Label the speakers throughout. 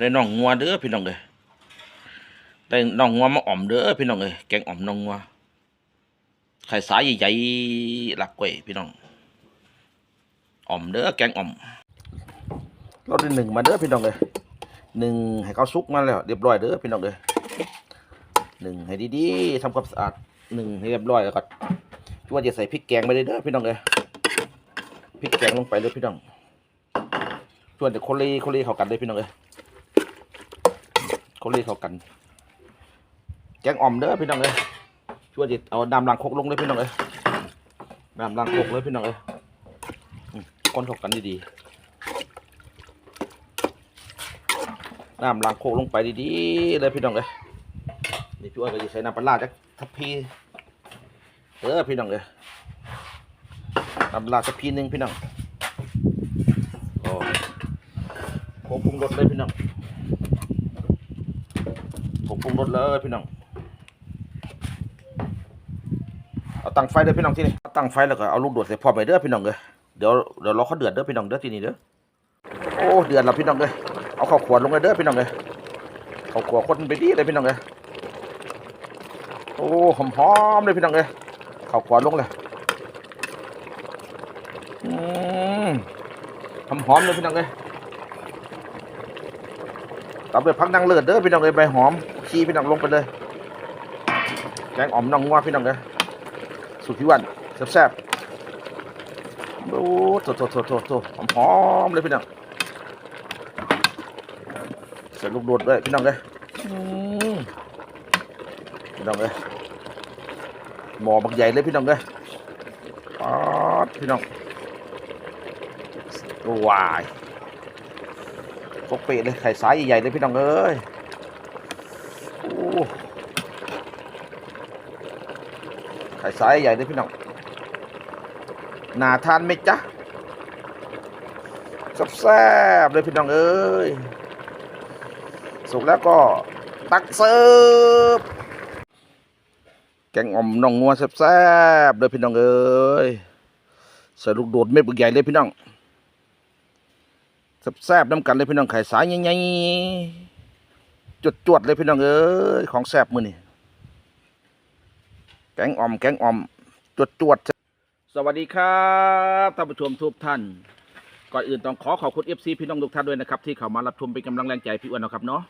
Speaker 1: ได้น้องงัวเด้อพี่น้องเอ้ยได้น้องงัวมาอ่อมเด้อพี่น้องเอ้ยแกงอ่อมน้องงัวไข่สายใหญ่ๆหลักกล้วยพี่น้องอ่อมเด้อแกงอ่อมเราได้หนึ่งมาเด้อพี่น้องเอ้ยหนึ่งให้เขาซุกมาแล้วเรียบร้อยเด้อพี่น้องเอ้ยหนึ่งให้ดีๆทำความสะอาดหนึ่งให้เรียบร้อยแล้วก็ช่วยจะใส่พริกแกงไปเลยเด้อพี่น้องเอ้ยพริกแกงลงไปเลยพี่น้องส่วนจะโคลีโคลีเข้ากันเลยพี่น้องเอ้ย โคลีเขากัน แกงอ่อมเด้อพี่น้องเอ้ยช่วยจะเอาน้ำล้างโคกลงเลยพี่น้องเอ้ยน้ำล้างโคกเลยพี่น้องเอ้ยคนเขากันดีๆน้ำล้างโคกลงไปดีๆเลยพี่น้องเอ้ยนี่ช่วยก็จะใส่น้ำปลาจากทัพพีเออพี่น้องเอ้ยน้ำปลาทัพพีหนึ่งพี่น้องโอ้ผงปรุงรสเลยพี่น้อง ปรุงรสเลยพี่น้องเอาตั้งไฟเลยพี่น้องที่นี่เอาตั้งไฟแล้วก็เอาลูกโดดใส่พร้อไปเด้อพี่น้องเลยเดี๋ยวเดี๋ยวรอเขาเดือดเด้อพี่น้องเด้อที่นี่เด้อโอ้เดือดแล้วพี่น้องเลยเอาข้าวขวดลงเลยเด้อพี่น้องเลยข้าวขวดคนไปดีเลยพี่น้องเลยโอ้หอมหอมๆเลยพี่น้องเลยข้าวขวดลงเลยอืมหอมหอมๆเลยพี่น้องเลยตามด้วยพักนางเลือดเด้อพี่น้องเลยใบหอม ขี้พี่น้องลงไปเลยแกงอ่อมน้องงัวพี่น้องเลยสุดที่วันแซ่บๆโอ้โถโถโถโถโถหอมหอมๆเลยพี่น้องใส่ลูกโดดด้วยพี่น้องเลยพี่น้องเลยหมอบักใหญ่เลยพี่น้องเลยป๊าดพี่น้องวายปกเปะเลยไข่สายใหญ่ๆเลยพี่น้องเอ้ยโอ้ไข่ สายใหญ่เลยพี่น้องนาทานไหมจ๊ะแซ่บเลยพี่น้องเอ้ยสุกแล้วก็ตักเสิร์ฟแกงอ่อมน้องงัวแซ่บๆเลยพี่น้องเอ้ยใส่ลูกโดดเม็ดใหญ่เลยพี่น้องแซ่บๆน้ำกันเลยพี่น้องไข่สายใหญ่ๆจวดๆเลยพี่น้องเอ้ยของแซ่บมือนี่ แกงอ่อม แกงอ่อม จวดๆสวัสดีครับท่านผู้ชมทุกท่าน ก่อนอื่นต้องขอขอบคุณเอฟซีพี่น้องทุกท่านด้วยนะครับ ที่เข้ามารับชมเป็นกำลังแรงใจพี่อ้วนนะครับเนาะ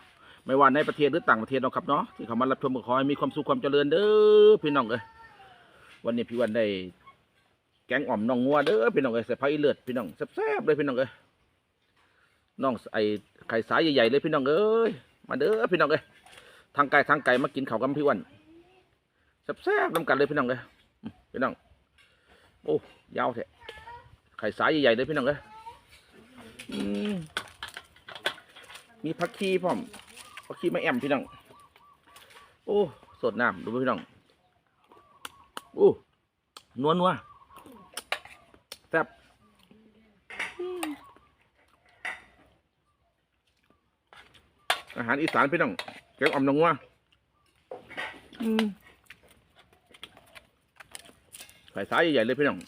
Speaker 1: ไม่ว่าในประเทศหรือต่างประเทศนะครับเนาะที่เข้ามารับชมขอให้มีความสุขความเจริญเด้อพี่น้องเอ้ยวันนี้พี่อ้วนได้แกงอ่อมน้องงัวเด้อพี่น้องเอ้ยใส่ผักอีเลือดพี่น้องแซ่บๆเลยพี่น้องเอ้ยน้องไอ้ไข่สายใหญ่ๆเลยพี่น้องเอ้ยมาเด้อพี่น้องเอ้ยทางไก่ทางไก่มากินข้าวกับพี่อ้วัน แซ่บๆน้ำกันเลยพี่น้องเอ้ยพี่น้องโอ้ยาวแท้ไข่สายใหญ่ๆเลยพี่น้องเอ้ยมีผักชีพร้อมผักชีไม่แอมพี่น้องโอ้สดน้ำดูพี่น้องโอ้นัวนัวแซ่บอาหารอีสานพี่น้องแกงอ่อมนองว่าใส่สายใหญ่ๆเลยพี่น้อง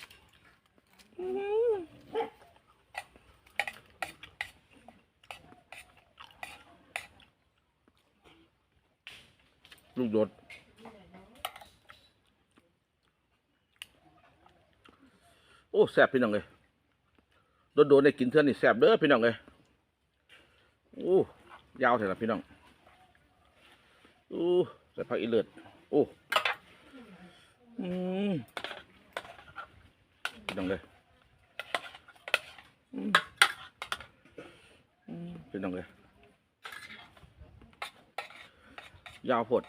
Speaker 1: ลูกโดดโอ้แซ่บพี่น้องเลยโดดโดดได้กินเท่านี่แซ่บเด้อพี่น้องเลยโอ้ยาวเถอะนะพี่น้องอู้ใส่ผักอีเลือดโอ้ม พี่น้องเลยอืมอืมพี่น้องเลยยาวโพด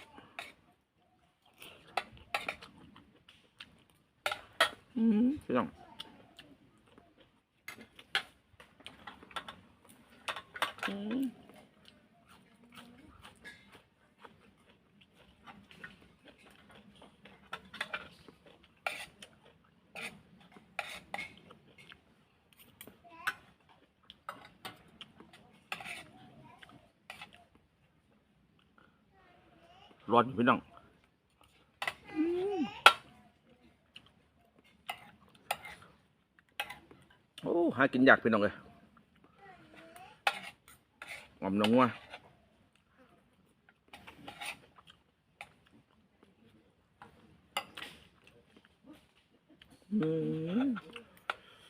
Speaker 1: อืมพี่น้องอืม ร้อนอยู่พี่น้องโอ้หากินยากพี่น้องเลยหอมน้องว่า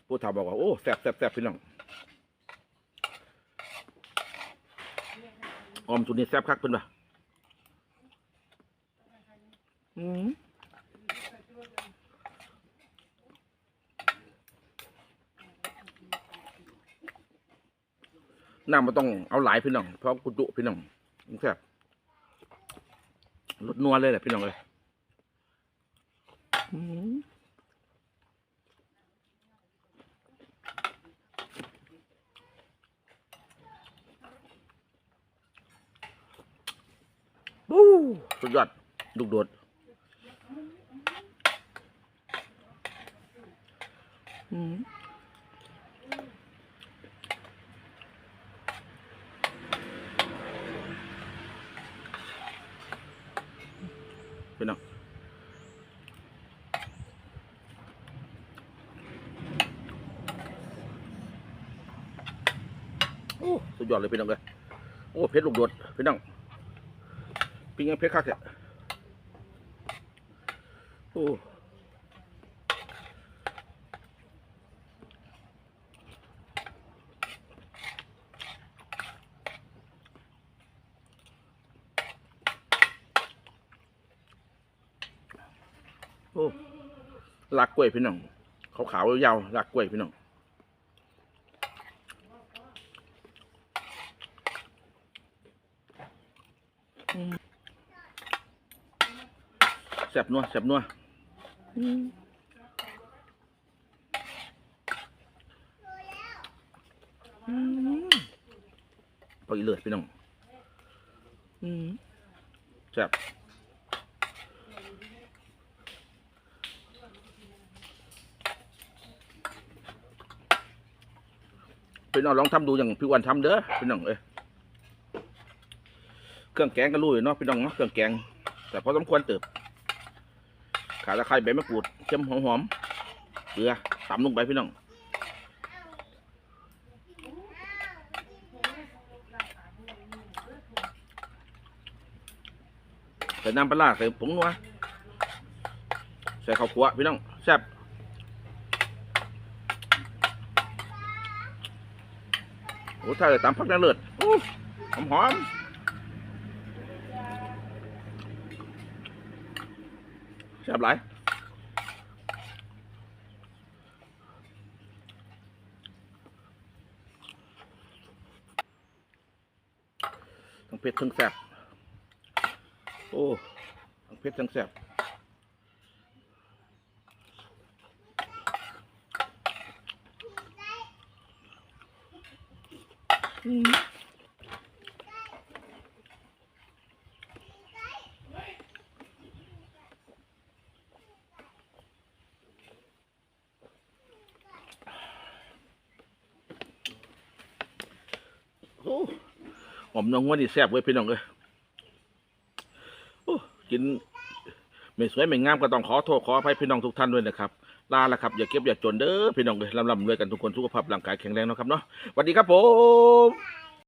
Speaker 1: ผู้ถาบอกว่า โอ้แซ่บแซ่บแซ่บพี่น้องออมสุดนี่แซ่บคักเพิ่นป่ะ อืมน้ำมันต้องเอาหลายพี่น้อง เพราะกุจุพี่น้องมันแซ่บรสนัวเลยแหละพี่น้องเลยอืมวู้สุดยอดลูกโดดอืม พี่น้องโอ้สุดยอดเลยพี่น้องเลยโอ้เพชรลูกโดดพี่น้องปิ้งยังเพชรคักเนี่ยโอ้ โอ้ลากกล้วยพี่น้องขาวๆยาวๆลากกล้วยพี่น้องแซ่บนัวแซ่บนัวอืมพออีเลือดพี่น้องอืมแซ่บ พี่น้องลองทำดูอย่างพี่อ้วันทำเด้อพี่น้องเอ้ยเครื่องแกงก็รู้อยู่เนาะพี่น้องเนาะเครื่องแกง แต่พอสมควรเติบขาตะไคร้ใบมะกรูดเค็มหอมๆเกลือตำลงไปพี่น้องใส่น้ำปลาร้าใส่ผงนัวใส่ข้าวคั่วพี่น้องแซ่บ โอ้ถ้าเลยตามพักนั่นเลิศโอ้หอมหอมแซ่บหลายทั้งเผ็ดทั้งแซ่บโอ้ทั้งเผ็ดทั้งแซ่บ โอ้หอมน้องว่านี่แซ่บเว้ยพี่น้องเลยโอ้กินไม่สวยไม่งามก็ต้องขอโทษขออภัยพี่น้องทุกท่านด้วยนะครับ ลาละครับ อย่าเก็บอย่าจนเด้อพี่น้องเลยลำลำรวยกันทุกคนสุขภาพร่างกายแข็งแรงนะครับเนาะสวัสดีครับผม